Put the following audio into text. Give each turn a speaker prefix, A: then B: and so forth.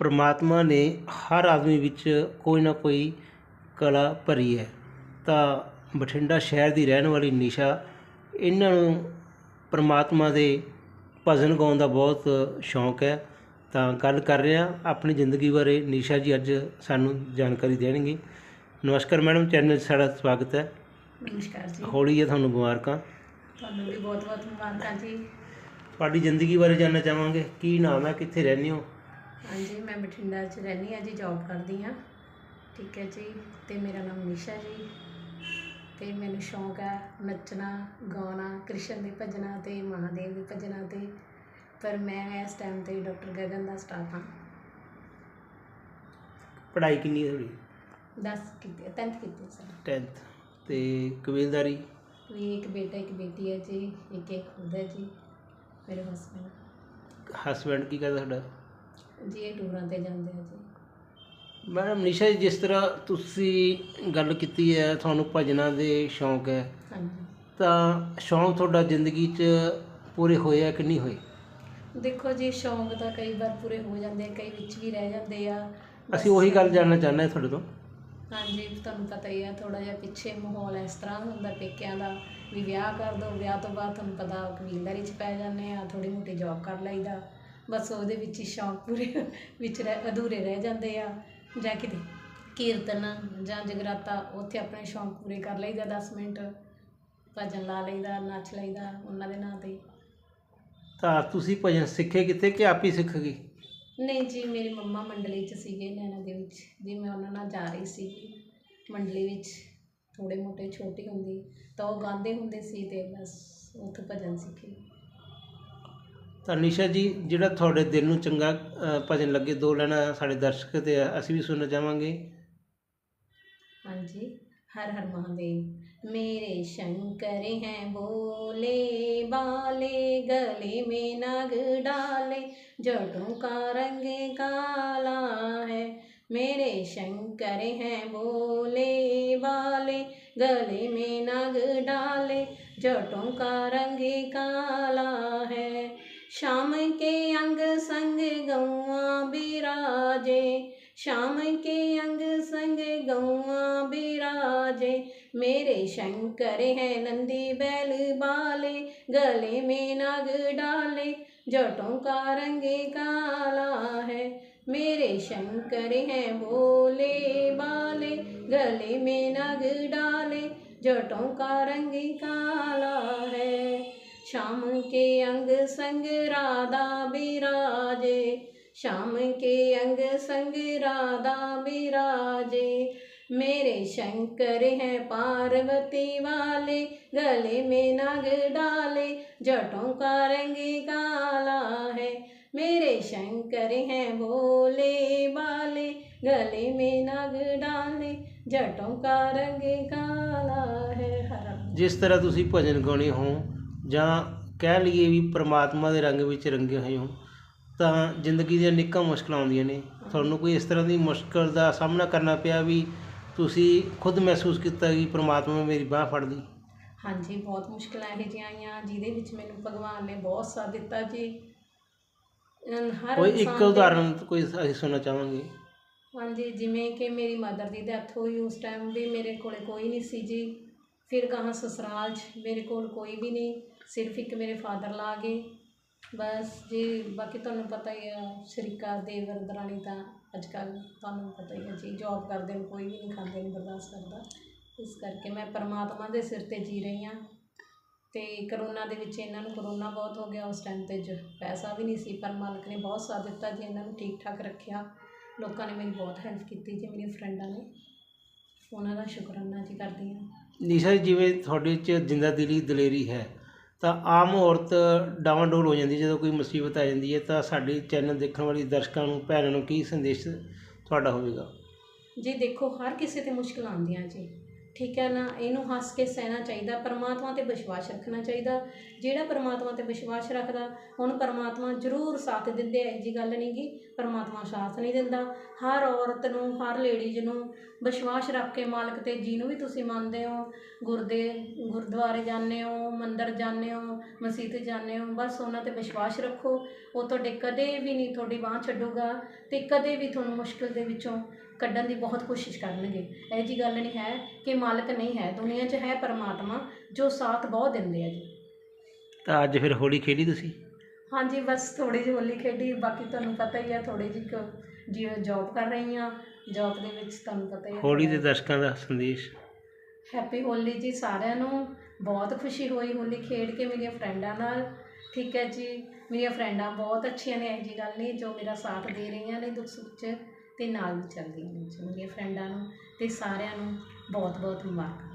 A: ਪ੍ਰਮਾਤਮਾ ਨੇ ਹਰ ਆਦਮੀ ਵਿੱਚ ਕੋਈ ਨਾ ਕੋਈ ਕਲਾ ਭਰੀ ਹੈ। ਤਾਂ ਬਠਿੰਡਾ ਸ਼ਹਿਰ ਦੀ ਰਹਿਣ ਵਾਲੀ ਨਿਸ਼ਾ ਇਹਨਾਂ ਨੂੰ ਪ੍ਰਮਾਤਮਾ ਦੇ ਭਜਨ ਗਾਉਣ ਦਾ ਬਹੁਤ ਸ਼ੌਂਕ ਹੈ। ਤਾਂ ਗੱਲ ਕਰ ਰਹੇ ਹਾਂ ਆਪਣੀ ਜ਼ਿੰਦਗੀ ਬਾਰੇ ਨਿਸ਼ਾ ਜੀ ਅੱਜ ਸਾਨੂੰ ਜਾਣਕਾਰੀ ਦੇਣਗੇ। ਨਮਸਕਾਰ ਮੈਡਮ ਚੈਨਲ 'ਚ ਸਾਡਾ ਸਵਾਗਤ ਹੈ।
B: ਨਮਸਕਾਰ ਜੀ।
A: ਹੋਲੀ ਹੈ ਤੁਹਾਨੂੰ ਮੁਬਾਰਕਾਂ।
B: ਤੁਹਾਨੂੰ ਵੀ ਬਹੁਤ ਬਹੁਤ ਮੁਬਾਰਕਾਂ ਜੀ।
A: ਤੁਹਾਡੀ ਜ਼ਿੰਦਗੀ ਬਾਰੇ ਜਾਣਨਾ ਚਾਹਾਂਗੇ। ਕੀ ਨਾਮ ਹੈ ਕਿੱਥੇ ਰਹਿੰਦੇ ਹੋ?
B: ਹਾਂਜੀ ਮੈਂ ਬਠਿੰਡਾ 'ਚ ਰਹਿੰਦੀ ਹਾਂ ਜੀ ਜੌਬ ਕਰਦੀ ਹਾਂ। ਠੀਕ ਹੈ ਜੀ ਤੇ ਮੇਰਾ ਨਾਮ ਨਿਸ਼ਾ ਜੀ। ਤੇ ਮੈਨੂੰ ਸ਼ੌਂਕ ਹੈ ਨੱਚਣਾ ਗਾਉਣਾ ਕ੍ਰਿਸ਼ਨ ਦੇ ਭਜਨਾਂ ਤੇ ਮਹਾਦੇਵ ਦੇ ਭਜਨਾਂ ਤੇ। ਪਰ ਮੈਂ ਇਸ ਟਾਈਮ ਤੇ ਡਾਕਟਰ ਗਗਨ ਦਾ ਸਟਾਫ ਹਾਂ।
A: ਪੜ੍ਹਾਈ ਕਿੰਨੀ ਹੈ ਤੁਹਾਡੀ?
B: 10 ਕੀਤੀ 10th ਕੀਤੀ ਸਰ।
A: 10th ਤੇ ਕਬੀਲਦਾਰੀ?
B: ਵੀ ਇੱਕ ਬੇਟਾ ਇੱਕ ਬੇਟੀ ਹੈ ਜੀ ਇੱਕ ਇੱਕ ਖੁਦ ਹੈ ਜੀ ਮੇਰੇ ਹਸਬੰਦ
A: ਹਸਬੈਂਡ ਕੀ ਕਰਦਾ ਤੁਹਾਡਾ?
B: ਜੀ ਇਹ ਟੂਰਾਂ ਤੇ ਜਾਂਦੇ ਆ ਜੀ।
A: ਮੈਡਮ ਨਿਸ਼ਾ ਜੀ ਜਿਸ ਤਰ੍ਹਾਂ ਤੁਸੀਂ ਗੱਲ ਕੀਤੀ ਹੈ ਤੁਹਾਨੂੰ ਭਜਨਾਂ ਦੇ ਸ਼ੌਂਕ ਹੈ
B: ਹਾਂਜੀ।
A: ਤਾਂ ਸ਼ੌਂਕ ਤੁਹਾਡਾ ਜ਼ਿੰਦਗੀ 'ਚ ਪੂਰੇ ਹੋਏ ਆ ਕਿ ਨਹੀਂ ਹੋਏ?
B: ਦੇਖੋ ਜੀ ਸ਼ੌਂਕ ਤਾਂ ਕਈ ਵਾਰ ਪੂਰੇ ਹੋ ਜਾਂਦੇ ਆ ਕਈ ਵਿੱਚ ਵੀ ਰਹਿ ਜਾਂਦੇ ਆ।
A: ਅਸੀਂ ਉਹੀ ਗੱਲ ਜਾਣਨਾ ਚਾਹੁੰਦੇ ਹਾਂ ਤੁਹਾਡੇ ਤੋਂ।
B: ਹਾਂਜੀ ਤੁਹਾਨੂੰ ਪਤਾ ਹੀ ਆ ਥੋੜਾ ਜਿਹਾ ਪਿੱਛੇ ਮਾਹੌਲ ਇਸ ਤਰ੍ਹਾਂ ਹੁੰਦਾ ਪੇਕਿਆਂ ਦਾ ਵੀ ਵਿਆਹ ਕਰ ਦੋ ਵਿਆਹ ਤੋਂ ਬਾਅਦ ਤੁਹਾਨੂੰ ਪਤਾ ਕਬੀਲਦਾਰੀ 'ਚ ਪੈ ਜਾਂਦੇ ਆ ਥੋੜੀ ਮੋਟੀ ਜੌਬ ਕਰ ਲਈਦਾ। ਬਸ ਉਹਦੇ ਵਿੱਚ ਹੀ ਸ਼ੌਂਕ ਪੂਰੇ ਵਿੱਚ ਰਹਿ ਅਧੂਰੇ ਰਹਿ ਜਾਂਦੇ ਆ ਜਾਂ ਕਿਤੇ ਕੀਰਤਨ ਜਾਂ ਜਗਰਾਤਾ ਉੱਥੇ ਆਪਣੇ ਸ਼ੌਂਕ ਪੂਰੇ ਕਰ ਲਈਦਾ 10 ਮਿੰਟ ਭਜਨ ਲਾ ਲਈਦਾ ਨੱਚ ਲਈਦਾ ਉਹਨਾਂ ਦੇ ਨਾਂ ਤੇ।
A: ਤਾਂ ਤੁਸੀਂ ਭਜਨ ਸਿੱਖੇ ਕਿੱਥੇ ਕਿ ਆਪ ਹੀ ਸਿੱਖ ਗਏ?
B: ਨਹੀਂ ਜੀ ਮੇਰੀ ਮੰਮਾ ਮੰਡਲੀ 'ਚ ਸੀਗੇ ਨੈਣਾ ਦੇ ਵਿੱਚ ਜੀ ਮੈਂ ਉਹਨਾਂ ਨਾਲ ਜਾ ਰਹੀ ਸੀ ਮੰਡਲੀ ਵਿੱਚ ਥੋੜੇ ਮੋਟੇ ਛੋਟੀ ਹੁੰਦੀ ਤਾਂ ਉਹ ਗਾਉਂਦੇ ਹੁੰਦੇ ਸੀ ਤੇ ਬਸ ਉੱਥੇ ਭਜਨ ਸਿੱਖੇ।
A: ਤਾਂ ਨਿਸ਼ਾ ਜੀ ਜਿਹੜਾ ਤੁਹਾਡੇ ਦਿਲ ਨੂੰ ਚੰਗਾ ਅ, ਭਜਨ ਲੱਗੇ ਦੋ ਲੈਣਾ ਸਾਡੇ ਦਰਸ਼ਕ ਤੇ ਅਸੀਂ ਵੀ ਸੁਣਨਾ ਚਾਹਾਂਗੇ
B: ਹਾਂਜੀ हर हर महादेव मेरे शंकर हैं बोले बाले गले में नग डाले जटों का रंग काला है मेरे शंकर हैं बोले बाले गले में नग डाले जटों का रंग काला है शाम के अंग संग गौआ बिराजे। श्याम के अंग संग गौआ बिराजे। मेरे शंकर हैं नंदी बैल बाले, गले में नाग डाले, जटों का रंग काला है। मेरे शंकर हैं भोले बाले, गले में नाग डाले, जटों का रंग काला है। श्याम के अंग संग राधा बिराजे श्याम के अंग संग राधा बिराजे। मेरे शंकर हैं पार्वती वाले, गले में नाग डाले, जटों का रंग काला है। मेरे शंकर हैं भोले वाले गले में नाग डाले, जटों का रंग काला है।
A: जिस तरह तुम भजन गाने हो ਜਾਂ ਕਹਿ ਲਈਏ ਵੀ ਪ੍ਰਮਾਤਮਾ ਦੇ ਰੰਗ ਵਿੱਚ ਰੰਗੇ ਹੋਏ ਹੋ ਤਾਂ ਜ਼ਿੰਦਗੀ ਦੀਆਂ ਨਿੱਕਾਂ ਮੁਸ਼ਕਲਾਂ ਆਉਂਦੀਆਂ ਨੇ। ਤੁਹਾਨੂੰ ਕੋਈ ਇਸ ਤਰ੍ਹਾਂ ਦੀ ਮੁਸ਼ਕਲ ਦਾ ਸਾਹਮਣਾ ਕਰਨਾ ਪਿਆ ਵੀ ਤੁਸੀਂ ਖੁਦ ਮਹਿਸੂਸ ਕੀਤਾ ਕਿ ਪ੍ਰਮਾਤਮਾ ਮੇਰੀ ਬਾਹ ਫੜ ਲਈ?
B: ਹਾਂਜੀ ਬਹੁਤ ਮੁਸ਼ਕਲਾਂ ਇਹੋ ਜਿਹੀਆਂ ਆਈਆਂ ਜਿਹਦੇ ਵਿੱਚ ਮੈਨੂੰ ਭਗਵਾਨ ਨੇ ਬਹੁਤ ਸਾਥ ਦਿੱਤਾ ਜੀ। ਅਮ ਹਰ
A: ਕੋਈ
B: ਇਨਸਾਨ
A: ਇੱਕ
B: ਦੇ-
A: ਉਦਾਹਰਨ ਕੋਈ ਅਸੀਂ ਸੁਣਨਾ ਚਾਹਾਂਗੇ?
B: ਹਾਂਜੀ ਜਿਵੇਂ ਕਿ ਮੇਰੀ ਮਦਰ ਦੀ ਡੈਥ ਹੋਈ ਉਸ ਟਾਈਮ ਵੀ ਮੇਰੇ ਕੋਲੇ ਕੋਈ ਨਹੀਂ ਸੀ ਜੀ। ਫਿਰ ਕਹਾਂ ਸਸੁਰਾਲ 'ਚ ਮੇਰੇ ਕੋਲ ਕੋਈ ਵੀ ਨਹੀਂ। ਸਿਰਫ ਇੱਕ ਮੇਰੇ ਫਾਦਰ ਲਾ ਗਏ। ਬਸ ਜੀ ਬਾਕੀ ਤੁਹਾਨੂੰ ਪਤਾ ਹੀ ਆ ਸ਼ਰੀਕਾ ਦੇਵਰ ਦਰਾਣੀ ਤਾਂ ਅੱਜ ਕੱਲ੍ਹ ਤੁਹਾਨੂੰ ਪਤਾ ਹੀ ਹੈ ਜੀ ਜੋਬ ਕਰਦੇ ਨੂੰ ਕੋਈ ਵੀ ਨਹੀਂ ਖਾਂਦੇ ਨਹੀਂ ਬਰਦਾਸ਼ਤ ਕਰਦਾ। ਇਸ ਕਰਕੇ ਮੈਂ ਪਰਮਾਤਮਾ ਦੇ ਸਿਰ ਤੇ ਜੀ ਰਹੀ ਹਾਂ। ਤੇ ਕਰੋਨਾ ਦੇ ਵਿੱਚ ਇਹਨਾਂ ਨੂੰ ਕਰੋਨਾ ਬਹੁਤ ਹੋ ਗਿਆ ਉਸ ਟਾਈਮ ਤੇ ਜ ਪੈਸਾ ਵੀ ਨਹੀਂ ਸੀ ਪਰ ਮਾਲਕ ਨੇ ਬਹੁਤ ਸਾਥ ਦਿੱਤਾ ਜੀ ਇਹਨਾਂ ਨੂੰ ਠੀਕ ਠਾਕ ਰੱਖਿਆ। ਲੋਕਾਂ ਨੇ ਮੇਰੀ ਬਹੁਤ ਹੈਲਪ ਕੀਤੀ ਜੀ ਮੇਰੀਆਂ ਫਰੈਂਡਾਂ ਨੇ। ਉਹਨਾਂ ਦਾ ਸ਼ੁਕਰਾਨਾ ਜੀ ਕਰਦੀ ਹਾਂ।
A: ਨਿਸ਼ਾ ਜੀ, ਜਿਵੇਂ ਤੁਹਾਡੇ 'ਚ ਜਿੰਦਾ ਦਿਲੀ ਦਲੇਰੀ ਹੈ ਤਾਂ ਆਮ ਔਰਤ ਡਾਵਾਂ ਡੋਲ ਹੋ ਜਾਂਦੀ, ਜਦੋਂ ਕੋਈ ਮੁਸੀਬਤ ਆ ਜਾਂਦੀ ਹੈ, ਤਾਂ ਸਾਡੇ ਚੈਨਲ ਦੇਖਣ ਵਾਲੀ ਦਰਸ਼ਕਾਂ ਨੂੰ, ਭੈਣਾਂ ਨੂੰ ਕੀ ਸੰਦੇਸ਼ ਤੁਹਾਡਾ ਹੋਵੇਗਾ?
B: ਜੀ ਦੇਖੋ, ਹਰ ਕਿਸੇ ਤੇ ਮੁਸ਼ਕਲ ਆਉਂਦੀਆਂ ਜੀ। ਠੀਕ ਹੈ ਨਾ, ਇਹਨੂੰ ਹੱਸ ਕੇ ਸਹਿਣਾ ਚਾਹੀਦਾ, ਪਰਮਾਤਮਾ ਤੇ ਵਿਸ਼ਵਾਸ ਰੱਖਣਾ ਚਾਹੀਦਾ। ਜਿਹੜਾ ਪਰਮਾਤਮਾ ਤੇ ਵਿਸ਼ਵਾਸ ਰੱਖਦਾ, ਉਹਨੂੰ ਪਰਮਾਤਮਾ ਜ਼ਰੂਰ ਸਾਥ ਦਿੰਦੇ ਐ ਜੀ ਗੱਲ ਨਹੀਂ ਗੀ ਪਰਮਾਤਮਾ ਸਾਥ ਨਹੀਂ ਦਿੰਦਾ। ਹਰ ਔਰਤ ਨੂੰ, ਹਰ ਲੇਡੀਜ਼ ਨੂੰ ਵਿਸ਼ਵਾਸ ਰੱਖ ਕੇ ਮਾਲਕ ਤੇ ਜਿਹਨੂੰ ਵੀ ਤੁਸੀਂ ਮੰਨਦੇ ਹੋ, ਗੁਰਦੇ, ਗੁਰਦੁਆਰੇ ਜਾਂਦੇ ਹੋ, ਮੰਦਰ ਜਾਂਦੇ ਹੋ, ਮਸਜਿਦ ਜਾਂਦੇ ਹੋ, ਬਸ ਉਹਨਾਂ ਤੇ ਵਿਸ਼ਵਾਸ ਰੱਖੋ। ਉਹ ਤੁਹਾਡੇ ਕਦੇ ਵੀ ਨਹੀਂ ਤੁਹਾਡੀ ਬਾਹ ਛੱਡੂਗਾ ਤੇ ਕਦੇ ਵੀ ਤੁਹਾਨੂੰ ਮੁਸ਼ਕਿਲ ਦੇ ਵਿੱਚੋਂ ਕੱਢਣ ਦੀ ਬਹੁਤ ਕੋਸ਼ਿਸ਼ ਕਰਨਗੇ। ਇਹ ਜੀ ਗੱਲ ਨਹੀਂ ਹੈ ਕਿ ਮਾਲਕ ਨਹੀਂ ਹੈ ਦੁਨੀਆ 'ਚ ਹੈ ਪਰਮਾਤਮਾ ਜੋ ਸਾਥ ਬਹੁਤ ਦਿੰਦੇ ਆ ਜੀ।
A: ਤਾਂ ਅੱਜ ਫਿਰ ਹੋਲੀ ਖੇਡੀ ਤੁਸੀਂ?
B: ਹਾਂਜੀ ਬਸ ਥੋੜੀ ਜਿਹੀ ਹੋਲੀ ਖੇਡੀ। ਬਾਕੀ ਤੁਹਾਨੂੰ ਪਤਾ ਹੀ ਹੈ ਥੋੜੀ ਜਿਹੀ ਕੁ ਜੀ ਜੌਬ ਕਰ ਰਹੀ ਹਾਂ। ਜੌਬ ਦੇ ਵਿੱਚ ਤੁਹਾਨੂੰ ਪਤਾ ਹੀ ਹੈ
A: ਹੋਲੀ ਦੇ ਦਰਸ਼ਕਾਂ ਦਾ ਸੰਦੇਸ਼।
B: ਹੈਪੀ ਹੋਲੀ ਜੀ ਸਾਰਿਆਂ ਨੂੰ। ਬਹੁਤ ਖੁਸ਼ੀ ਹੋਈ ਹੋਲੀ ਖੇਡ ਕੇ ਮੇਰੀਆਂ ਫਰੈਂਡਾਂ ਨਾਲ। ਠੀਕ ਹੈ ਜੀ। ਮੇਰੀਆਂ ਫਰੈਂਡਾਂ ਬਹੁਤ ਅੱਛੀਆਂ ਨੇ ਇਹੋ ਜੀ ਗੱਲ ਨਹੀਂ ਜੋ ਮੇਰਾ ਸਾਥ ਦੇ ਰਹੀਆਂ ਨੇ ਦੁੱਖ ਸੁੱਖ 'ਚ। ਤੇ ਨਾਲ ਵੀ ਚੱਲਦੀਆਂ ਨੇ ਮੇਰੀਆਂ ਫਰੈਂਡਾਂ ਨੂੰ ਤੇ ਸਾਰਿਆਂ ਨੂੰ ਬਹੁਤ ਬਹੁਤ ਮੁਬਾਰਕ।